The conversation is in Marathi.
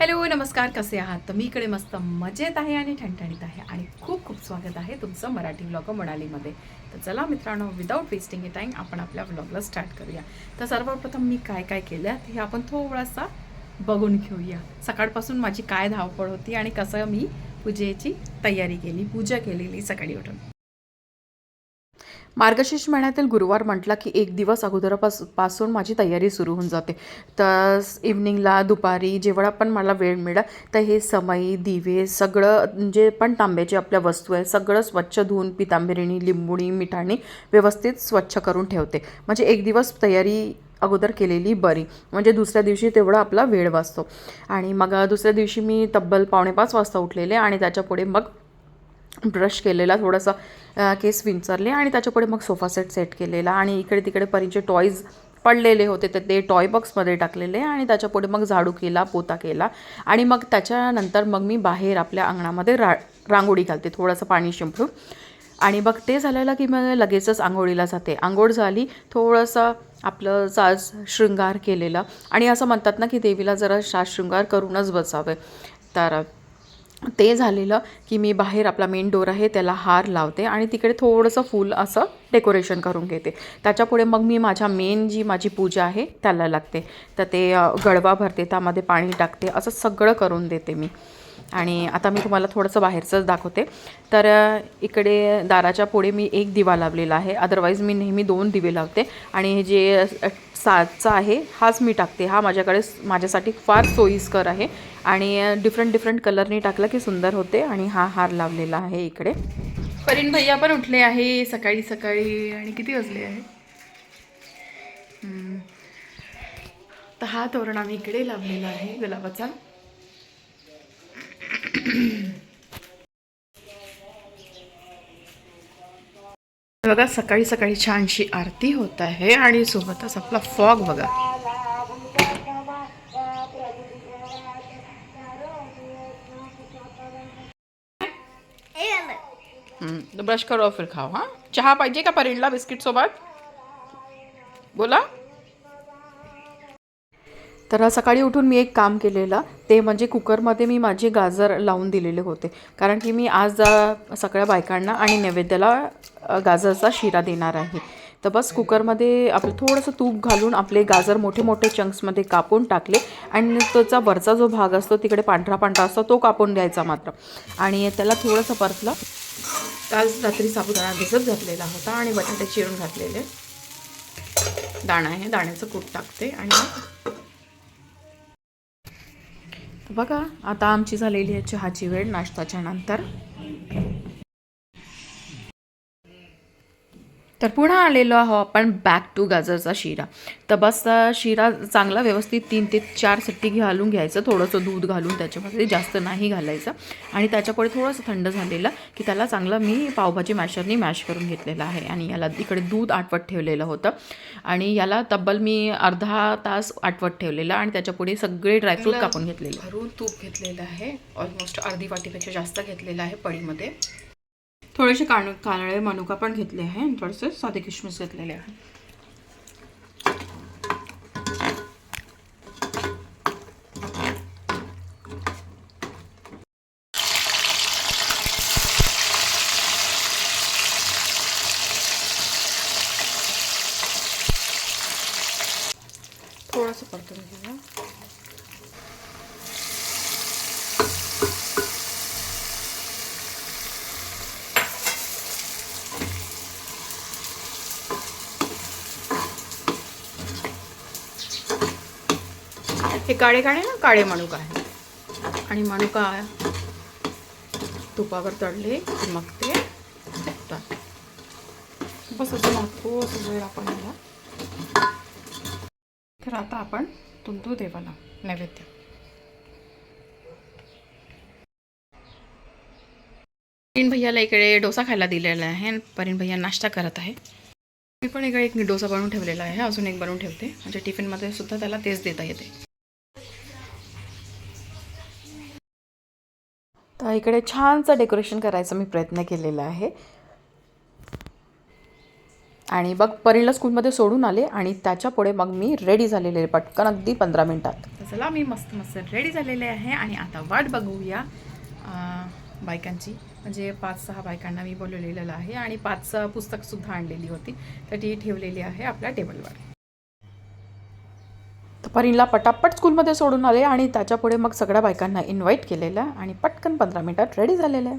हॅलो नमस्कार कसे आहात? तर मी इकडे मस्त मजेत आहे आणि ठणठणीत आहे आणि खूप खूप स्वागत आहे तुमचं मराठी व्लॉग मनालीमध्ये. तर चला मित्रांनो विदाऊट वेस्टिंग ए टाईम आपण आपल्या व्लॉगला स्टार्ट करूया. तर सर्वप्रथम मी काय काय केलं हे आपण थोडासा बघून घेऊया. सकाळपासून माझी काय धावपळ होती आणि कसं मी पूजेची तयारी केली पूजा केलेली सकाळी उठून. मार्गशीर्ष महिन्यातील गुरुवार म्हटला की एक दिवस अगोदरपासपासून माझी तयारी सुरू होऊन जाते. तर इव्हनिंगला दुपारी जेवढा पण मला वेळ मिळाला तर हे समई दिवे सगळं जे पण तांब्याची आपल्या वस्तू आहे सगळं स्वच्छ धुवून पितांबरीनी लिंबुणी मिठाणी व्यवस्थित स्वच्छ करून ठेवते. म्हणजे एक दिवस तयारी अगोदर केलेली बरी. म्हणजे दुसऱ्या दिवशी तेवढा आपला वेळ वाचतो. आणि मग दुसऱ्या दिवशी मी तब्बल पावणे पाच वाजता उठलेले आणि त्याच्यापुढे मग ब्रश केलेला थोडासा केस विंचरले आणि त्याच्यापुढे मग सोफा सेट सेट केलेला आणि इकडे तिकडे परीचे टॉईज पडलेले होते तर ते टॉय बॉक्समध्ये टाकलेले आणि त्याच्यापुढे मग झाडू केला पोता केला आणि मग त्याच्यानंतर मग मी बाहेर आपल्या अंगणामध्ये रा रांगोळी घालते थोडंसं पाणी शिंपडून. आणि मग ते झालेलं की मग लगेचच आंघोळीला जाते. आंघोळ झाली थोडंसं आपलं साज शृंगार केलेलं आणि असं म्हणतात ना की देवीला जरा साज शृंगार करूनच बसावे. तर ते झालेलं की मी बाहेर आपला मेन डोर आहे त्याला हार लावते आणि तिकडे थोडंसं फूल असं डेकोरेशन करून घेते. त्याच्यापुढे मग मी माझ्या मेन जी माझी पूजा आहे त्याला लागते. तर ते गडवा भरते त्यामध्ये पाणी टाकते असं सगळं करून देते मी. आणि आता मी तुम्हाला थोडंसं बाहेरचंच दाखवते. तर इकडे दाराच्या पुढे मी एक दिवा लावलेला आहे. अदरवाईज मी नेहमी दोन दिवे लावते. आणि हे जे अ, साचा आहे हाच मी टाकते. हा माझ्याकडे माझ्यासाठी फार सोयीस्कर आहे. आणि डिफरंट डिफरंट कलरनी टाकलं की सुंदर होते. आणि हा हार लावलेला आहे इकडे. परीन भैया पण उठले आहे. सकाळी सकाळी. आणि किती वाजले आहे? तर हा तोरण आम्ही इकडे लावलेला आहे गुलाबाचा. बघा सकाळी सकाळी छानशी आरती होत आहे आणि सोबतच आपला फॉग बघा. ब्रश करो फिर खाओ हां. चहा पाहिजे का परीणला बिस्किट सोबत? बोला. तर सकाळी उठून मी एक काम केलेलं ते म्हणजे कुकरमध्ये मी माझे गाजर लावून दिलेले होते. कारण की मी आज सगळ्या बायकांना आणि नैवेद्याला गाजरचा शिरा देणार आहे. तर बस कुकरमध्ये आपलं थोडंसं तूप घालून आपले गाजर मोठे मोठे चंक्समध्ये कापून टाकले आणि त्याचा वरचा जो भाग असतो तिकडे पांढरा पांढरा असतो तो कापून द्यायचा मात्र. आणि त्याला थोडंसं परतलं. काल रात्री साबुदाणा भिजत घातलेला होता आणि बटाटे चिरून घातलेले. दाणा आहे दाण्याचं कूट टाकते आणि बघा आता आमची झालेली आहे चहाची वेळ नाश्ताच्या नंतर. तर पुन्हा आलेलो आहो आपण बॅक टू गाजरचा शिरा. तर बस शिरा चांगला व्यवस्थित तीन ते चार सिट्टी घालून घ्यायचं. थोडंसं दूध घालून त्याच्यामध्ये जास्त नाही घालायचं. आणि त्याच्यापुढे थोडंसं थंड झालेलं की त्याला चांगलं मी पावभाजी मॅशरनी मॅश करून घेतलेलं आहे. आणि याला इकडे दूध आटवत ठेवलेलं होतं. आणि याला तब्बल मी अर्धा तास आटवत ठेवलेलं आणि त्याच्यापुढे सगळे ड्रायफ्रूट कापून घेतलेले. भरून तूप घेतलेलं आहे. ऑलमोस्ट अर्धी वाटीपेक्षा जास्त घेतलेलं आहे पडीमध्ये. थोडेसे कान कानळे मनुका पण घेतले आहे आणि थोडेसे साधे किशमिश घेतलेले आहे. थोडंसं परतून घेऊया. हे काळे काळे ना काळे मनुका आहे. आणि मनुका तुपावर तळले की मग ते फुटतात बस असं मागतो वेळ आपण याला. तर आता आपण तुंतू देवाला नैवेद्य. परीण भैयाला इकडे डोसा खायला दिलेला आहे परीण भैया नाश्ता करत आहे. मी पण इकडे एक डोसा बनवून ठेवलेला आहे. अजून एक बनवून ठेवते. म्हणजे टिफिनमध्ये सुद्धा त्याला तेच देता येते. इकडे छानचं डेकोरेशन करायचा मी प्रयत्न केलेला आहे. आणि बघ परीला स्कूलमध्ये सोडून आले आणि त्याच्या पुढे मग मी रेडी झालेले पटकन अगदी पंधरा मिनिटात. चला मी मस्त मस्त रेडी झालेले आहे आणि आता वाट बघूया बायकांची. म्हणजे पाच सहा बायकांना मी बोलवलेलं आहे आणि पाच पुस्तकसुद्धा आणलेली होती. तर ती ठेवलेली आहे आपल्या टेबलवर परीनला पटापट स्कूलमध्ये सोडून आले आणि त्याच्या पुढे मग सगळ्या बायकांना इन्व्हाइट केलेलं आणि पटकन पंधरा मिनटात रेडी झालेलं आहे.